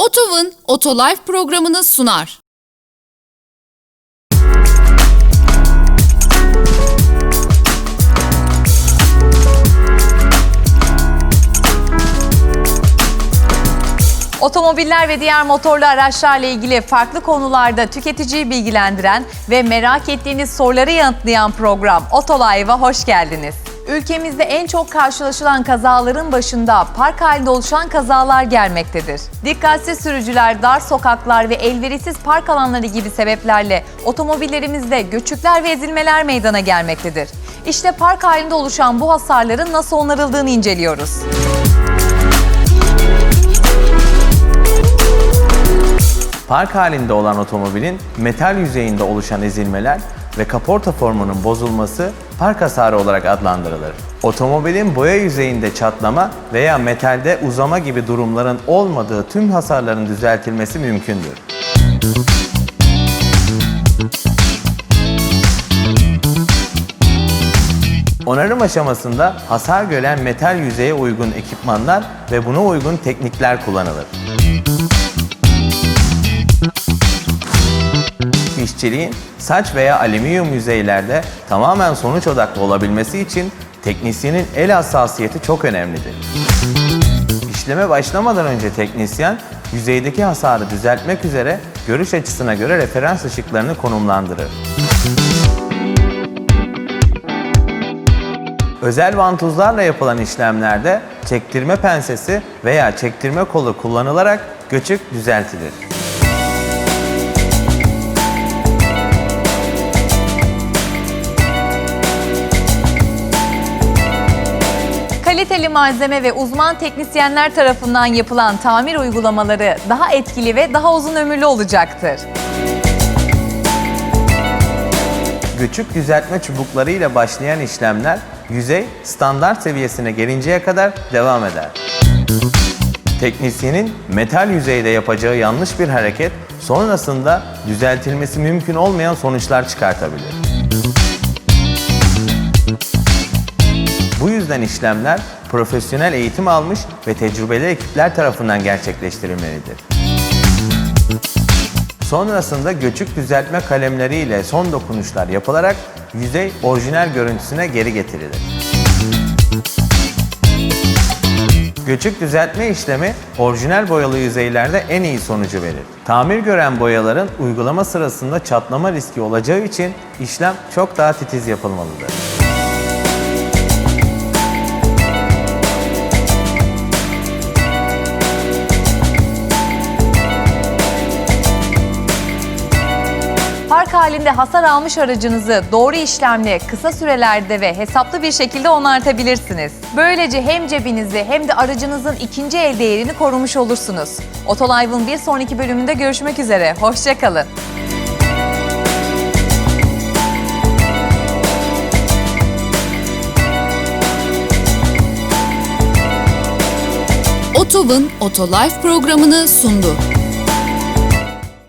Otov'un Otolife programını sunar. Otomobiller ve diğer motorlu araçlarla ilgili farklı konularda tüketiciyi bilgilendiren ve merak ettiğiniz soruları yanıtlayan program Otolive'a hoş geldiniz. Ülkemizde en çok karşılaşılan kazaların başında park halinde oluşan kazalar gelmektedir. Dikkatsiz sürücüler, dar sokaklar ve elverişsiz park alanları gibi sebeplerle otomobillerimizde göçükler ve ezilmeler meydana gelmektedir. İşte park halinde oluşan bu hasarların nasıl onarıldığını inceliyoruz. Park halinde olan otomobilin metal yüzeyinde oluşan ezilmeler ve kaporta formunun bozulması park hasarı olarak adlandırılır. Otomobilin boya yüzeyinde çatlama veya metalde uzama gibi durumların olmadığı tüm hasarların düzeltilmesi mümkündür. Onarım aşamasında hasar gören metal yüzeye uygun ekipmanlar ve buna uygun teknikler kullanılır. İşçiliğin saç veya alüminyum yüzeylerde tamamen sonuç odaklı olabilmesi için teknisyenin el hassasiyeti çok önemlidir. İşleme başlamadan önce teknisyen yüzeydeki hasarı düzeltmek üzere görüş açısına göre referans ışıklarını konumlandırır. Özel vantuzlarla yapılan işlemlerde çektirme pensesi veya çektirme kolu kullanılarak göçük düzeltilir. Kaliteli malzeme ve uzman teknisyenler tarafından yapılan tamir uygulamaları daha etkili ve daha uzun ömürlü olacaktır. Göçük düzeltme çubukları ile başlayan işlemler yüzey standart seviyesine gelinceye kadar devam eder. Teknisyenin metal yüzeyde yapacağı yanlış bir hareket sonrasında düzeltilmesi mümkün olmayan sonuçlar çıkartabilir. Yüzden işlemler profesyonel eğitim almış ve tecrübeli ekipler tarafından gerçekleştirilmelidir. Sonrasında göçük düzeltme kalemleri ile son dokunuşlar yapılarak yüzey orijinal görüntüsüne geri getirilir. Göçük düzeltme işlemi orijinal boyalı yüzeylerde en iyi sonucu verir. Tamir gören boyaların uygulama sırasında çatlama riski olacağı için işlem çok daha titiz yapılmalıdır. Park halinde hasar almış aracınızı doğru işlemle kısa sürelerde ve hesaplı bir şekilde onartabilirsiniz. Böylece hem cebinizi hem de aracınızın ikinci el değerini korumuş olursunuz. Otolive'ın bir sonraki bölümünde görüşmek üzere. Hoşçakalın. Otov'un Otolife programını sundu.